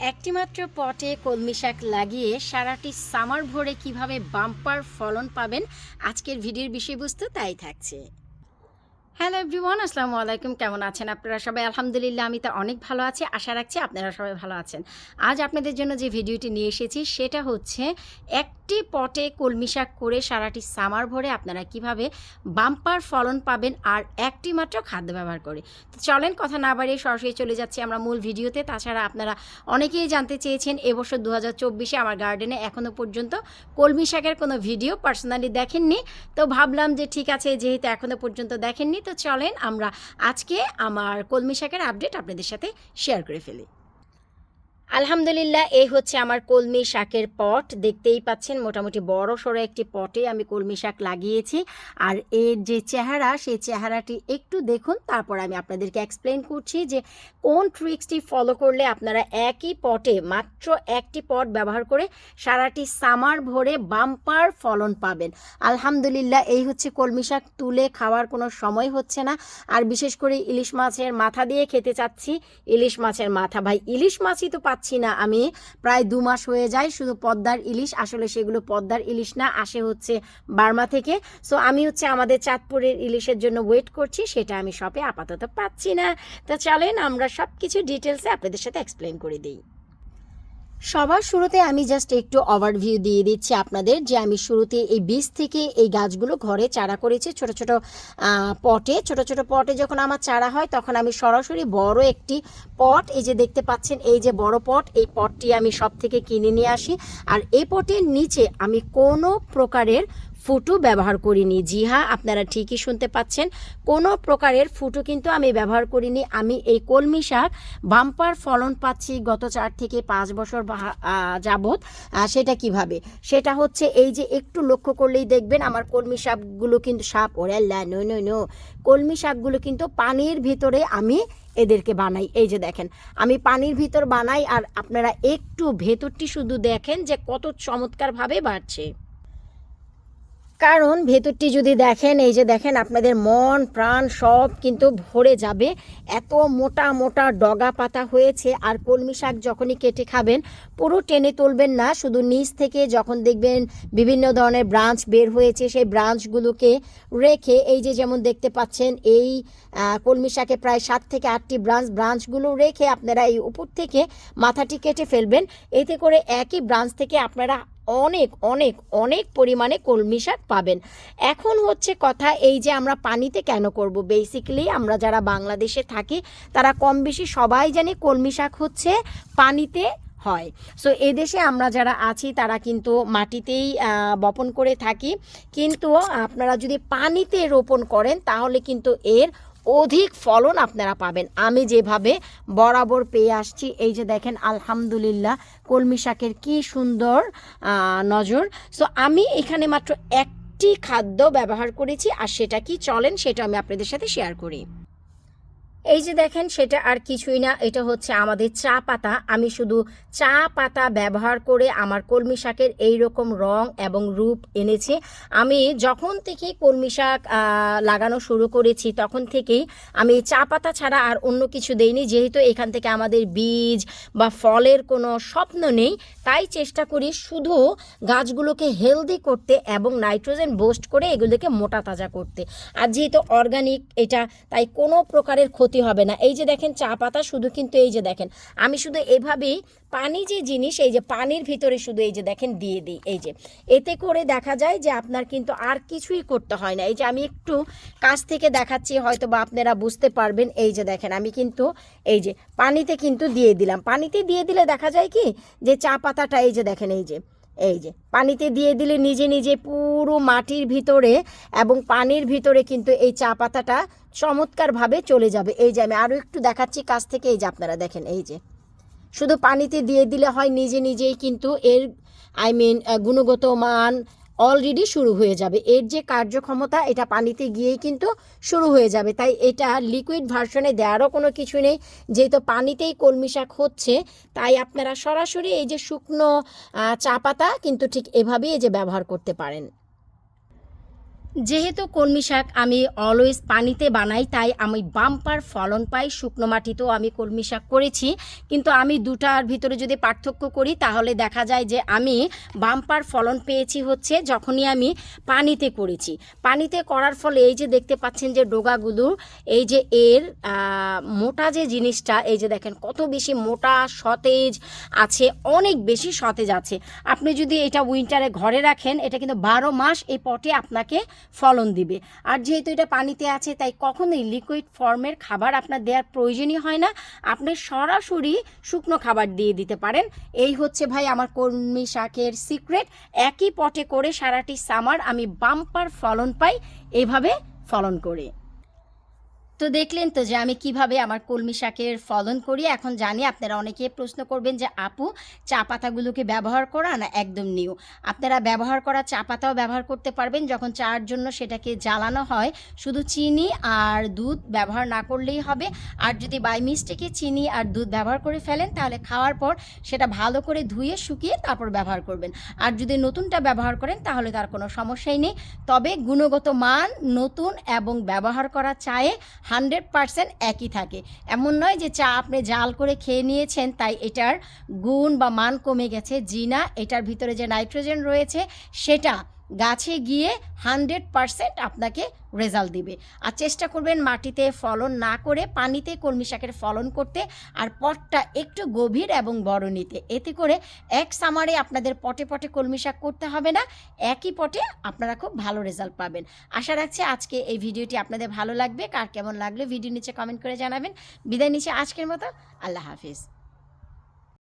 একটিমাত্র পটে কলমি শাক লাগিয়ে সারাটি সামার ভরে কীভাবে বাম্পার ফলন পাবেন, আজকের ভিডিওর বিষয়বস্তু তাই থাকছে। হ্যালো এভরিওয়ান আসসালামু আলাইকুম কেমন আছেন আপনারা সবাই? আলহামদুলিল্লাহ, আমি তো অনেক ভালো আছি। আশা রাখছি আপনারা সবাই ভালো আছেন। আজ আপনাদের জন্য যে ভিডিওটি নিয়ে এসেছি, সেটা হচ্ছে একটি পটে কলমি শাক করে সারাটি সামার ভরে আপনারা কীভাবে বাম্পার ফলন পাবেন আর একটি মাত্র খাদ্য ব্যবহার করে। তো চলেন, কথা না বাড়িয়ে সরাসরি চলে যাচ্ছি আমরা মূল ভিডিওতে। তাছাড়া আপনারা অনেকেই জানতে চেয়েছেন, এবছর দু হাজার চব্বিশে আমার গার্ডেনে এখনও পর্যন্ত কলমি শাকের কোনো ভিডিও পার্সোনালি দেখেননি। তো ভাবলাম যে ঠিক আছে, যেহেতু এখনও পর্যন্ত দেখেননি তো চলেন আমরা আজকে আমার কলমি শাকের আপডেট আপনাদের সাথে শেয়ার করে ফেলি। আলহামদুলিল্লাহ, এই হচ্ছে আমার কলমি শাকের পট। দেখতেই পাচ্ছেন, মোটামুটি বড় সড়ো একটি পটে আমি কলমি শাক লাগিয়েছি। আর এর যে চেহারা, সেই চেহারাটি একটু দেখুন, তারপর আমি আপনাদেরকে এক্সপ্লেন করছি যে কোন ট্রিক্সটি ফলো করলে আপনারা একই পটে মাত্র একটি পট ব্যবহার করে সারাটি সামার ভরে বাম্পার ফলন পাবেন। আলহামদুলিল্লাহ, এই হচ্ছে কলমি শাক তুলে খাওয়ার কোনো সময় হচ্ছে না। আর বিশেষ করে ইলিশ মাছের মাথা দিয়ে খেতে চাচ্ছি। ইলিশ মাছের মাথা, ভাই, ইলিশ মাছই তো পাচ্ছি না আমি। প্রায় দু মাস হয়ে যায় শুধু পদ্মার ইলিশ, আসলে সেগুলো পদ্মার ইলিশ না, আসে হচ্ছে বার্মা থেকে। সো আমি হচ্ছে আমাদের চাঁদপুরের ইলিশের জন্য ওয়েট করছি, সেটা আমি শপে আপাতত পাচ্ছি না। তো চলেন আমরা সব কিছু ডিটেলসে আপনাদের সাথে এক্সপ্লেন করে দিই। সবার শুরুতে আমি জাস্ট একটু ওভারভিউ দিয়ে দিচ্ছি আপনাদের যে আমি শুরুতে এই বীজ থেকে এই গাছগুলো ঘরে চারা করেছি ছোট ছোট পটে। ছোট ছোট পটে যখন আমার চারা হয় তখন আমি সরাসরি বড় একটি পট, এই যে দেখতে পাচ্ছেন এই যে বড় পট, এই পটটি আমি সব থেকে কিনে নিয়ে আসি। আর এই পটের নিচে আমি কোনো প্রকারের ফুটো ব্যবহার করিনি। জি হ্যাঁ আপনারা ঠিকই শুনতে পাচ্ছেন, কোনো প্রকারের ফুটো কিন্তু আমি ব্যবহার করিনি। আমি এই কলমি শাক, বাম্পার ফলন পাচ্ছি গত চার থেকে পাঁচ বছর যাবত সেটা কীভাবে? সেটা হচ্ছে এই যে একটু লক্ষ্য করলেই দেখবেন আমার কলমি শাকগুলো কিন্তু সাপ, ওরে নো নো নো। কলমি শাকগুলো কিন্তু পানির ভিতরে আমি এদেরকে বানাই। এই যে দেখেন, আমি পানির ভিতর বানাই আর আপনারা একটু ভেতরটি শুধু দেখেন যে কত চমৎকারভাবে বাড়ছে। কারণ ভেতরটি যদি দেখেন, এই যে দেখেন আপনাদের মন, প্রাণ সব কিন্তু ভরে যাবে। এত মোটা মোটা ডগা পাতা হয়েছে আর কলমি শাক যখনই কেটে খাবেন, পুরো টেনে তুলবেন না। শুধু নিচ থেকে যখন দেখবেন বিভিন্ন ধরনের ব্রাঞ্চ বের হয়েছে, সেই ব্রাঞ্চগুলোকে রেখে এই যে যেমন দেখতে পাচ্ছেন, এই কলমি শাকে প্রায় সাত থেকে আটটি ব্রাঞ্চ, ব্রাঞ্চগুলো রেখে আপনারা এই উপর থেকে মাথাটি কেটে ফেলবেন। এতে করে একই ব্রাঞ্চ থেকে আপনারা অনেক অনেক অনেক পরিমাণে কলমি শাক পাবেন। এখন হচ্ছে কথা এই যে আমরা পানিতে কেন করব? বেসিক্যালি আমরা যারা বাংলাদেশে থাকি, তারা কম বেশি সবাই জানি কলমি শাক হচ্ছে পানিতে হয়। সো এদেশে আমরা যারা আছি, তারা কিন্তু মাটিতেই বপন করে থাকি। কিন্তু আপনারা যদি পানিতে রোপণ করেন, তাহলে কিন্তু এর অধিক ফলন আপনারা পাবেন। আমি যেভাবে বরাবর পেয়ে আসছি, এই যে দেখেন, আলহামদুলিল্লাহ, কলমি শাকের কি সুন্দর নজর। সো আমি এখানে মাত্র একটি খাদ্য ব্যবহার করেছি, আর সেটা কি চলেন সেটা আমি আপনাদের সাথে শেয়ার করি। এই যে দেখেন, সেটা আর কিছুই না। এটা হচ্ছে আমাদের চা পাতা। আমি শুধু চা পাতা ব্যবহার করে আমার কলমি শাকের এই রকম রং এবং রূপ এনেছি। আমি যখন থেকে কলমি শাক লাগানো শুরু করেছি, তখন থেকেই আমি চা পাতা ছাড়া আর অন্য কিছু দেইনি। যেহেতু এখান থেকে আমাদের বীজ বা ফলের কোনো স্বপ্ন নেই, তাই চেষ্টা করি শুধু গাছগুলোকে হেলদি করতে এবং নাইট্রোজেন বোস্ট করে এগুলোকে মোটা তাজা করতে। আর যেহেতু অর্গানিক এটা, তাই কোনো প্রকারের ক্ষতি হবে না। এই যে দেখেন, চা পাতা শুধু কিন্তু এই যে দেখেন, আমি শুধু এভাবেই পানি যে জিনিস, এই যে পানির ভিতরে শুধু এই যে দেখেন দিয়ে দিই, এই যে। এতে করে দেখা যায় যে আপনার কিন্তু আর কিছুই করতে হয় না। এই যে আমি একটু কাছ থেকে দেখাচ্ছি হয়তো বা আপনারা বুঝতে পারবেন, এই যে দেখেন, আমি কিন্তু এই যে পানিতে কিন্তু দিয়ে দিলাম। পানিতে দিয়ে দিলে দেখা যায় কি, যে চা পাতাটা এই যে দেখেন, এই যে। এই যে, পানিতে দিয়ে দিলে নিজে নিজে পুরো মাটির ভিতরে এবং পানির ভিতরে কিন্তু এই চা পাতাটা চমৎকারভাবে চলে যাবে। এই যে আমি আরও একটু দেখাচ্ছি কাছ থেকে, এই যে আপনারা দেখেন, এই যে। শুধু পানিতে দিয়ে দিলে হয় নিজে নিজেই কিন্তু এর আই মিন গুণগত মান অলরেডি শুরু হয়ে যাবে। এর যে কার্যক্ষমতা, এটা পানিতে গিয়েই কিন্তু শুরু হয়ে যাবে। তাই এটা লিকুইড ভার্সনে দেওয়ারও কোনো কিছু নেই। যেহেতু পানিতেই কলমি শাক হচ্ছে, তাই আপনারা সরাসরি এই যে শুকনো চা পাতা কিন্তু ঠিক এভাবেই এই যে ব্যবহার করতে পারেন। যেহেতু কলমি শাক আমি অলওয়েজ পানিতে বানাই, তাই আমি বাম্পার ফলন পাই, শুকনো মাটিতেও আমি কলমি শাক করেছি। কিন্তু আমি দুটার ভিতরে যদি পার্থক্য করি, তাহলে দেখা যায় যে আমি বাম্পার ফলন পেয়েছি হচ্ছে যখনই আমি পানিতে করেছি। পানিতে করার ফলে এই যে দেখতে পাচ্ছেন যে ডোগাগুলো, এই যে এর মোটা যে জিনিসটা, এই যে দেখেন কত বেশি মোটা, সতেজ আছে, অনেক বেশি সতেজ আছে। আপনি যদি এটা উইন্টারে ঘরে রাখেন, এটা কিন্তু বারো মাস এই পটে আপনাকে ফলন দিবে। আর যেহেতু এটা পানিতে আছে, তাই কখনোই লিকুইড ফর্মের খাবার আপনার দেওয়ার প্রয়োজনই হয় না। আপনি সরাসরি শুকনো খাবার দিয়ে দিতে পারেন। এই হচ্ছে ভাই আমার কর্মী শাকের সিক্রেট একই পটে করে সারাটি সামার আমি বাম্পার ফলন পাই। এভাবে ফলন করে। তো দেখলেন তো যে আমি কীভাবে আমার কলমি শাকের ফলন করি। এখন জানি আপনারা অনেকে প্রশ্ন করবেন যে, আপু, চা পাতাগুলোকে ব্যবহার করা না একদম নিউ? আপনারা ব্যবহার করা চা পাতাও ব্যবহার করতে পারবেন। যখন চার জন্য সেটাকে জ্বালানো হয়, শুধু চিনি আর দুধ ব্যবহার না করলেই হবে। আর যদি বাই মিস্টেকে চিনি আর দুধ ব্যবহার করে ফেলেন, তাহলে খাওয়ার পর সেটা ভালো করে ধুয়ে, শুকিয়ে তারপর ব্যবহার করবেন। আর যদি নতুনটা ব্যবহার করেন, তাহলে তার কোনো সমস্যাই নেই। তবে গুণগত মান নতুন এবং ব্যবহার করা চায়ে হান্ড্রেড পারসেন্ট একই থাকে। এমন নয় যে চা আপনি জাল করে খেয়ে নিয়েছেন, তাই এটার গুণ বা মান কমে গেছে। জিনা, এটার ভিতরে যে নাইট্রোজেন রয়েছে, সেটা গাছে গিয়ে হান্ড্রেড পারসেন্ট আপনাকে রেজাল্ট দিবে। আর চেষ্টা করবেন মাটিতে ফলন না করে পানিতে কলমি শাকের ফলন করতে আর পটটা একটু গভীর এবং বড় নিতে। এতে করে এক সামারে আপনাদের পটে পটে কলমি শাক করতে হবে না, একই পটে আপনারা খুব ভালো রেজাল্ট পাবেন। আশা রাখছি আজকে এই ভিডিওটি আপনাদের ভালো লাগবে। কার কেমন লাগল ভিডিও নিচে কমেন্ট করে জানাবেন। বিদায় নিচে আজকের মতো। আল্লাহ হাফিজ।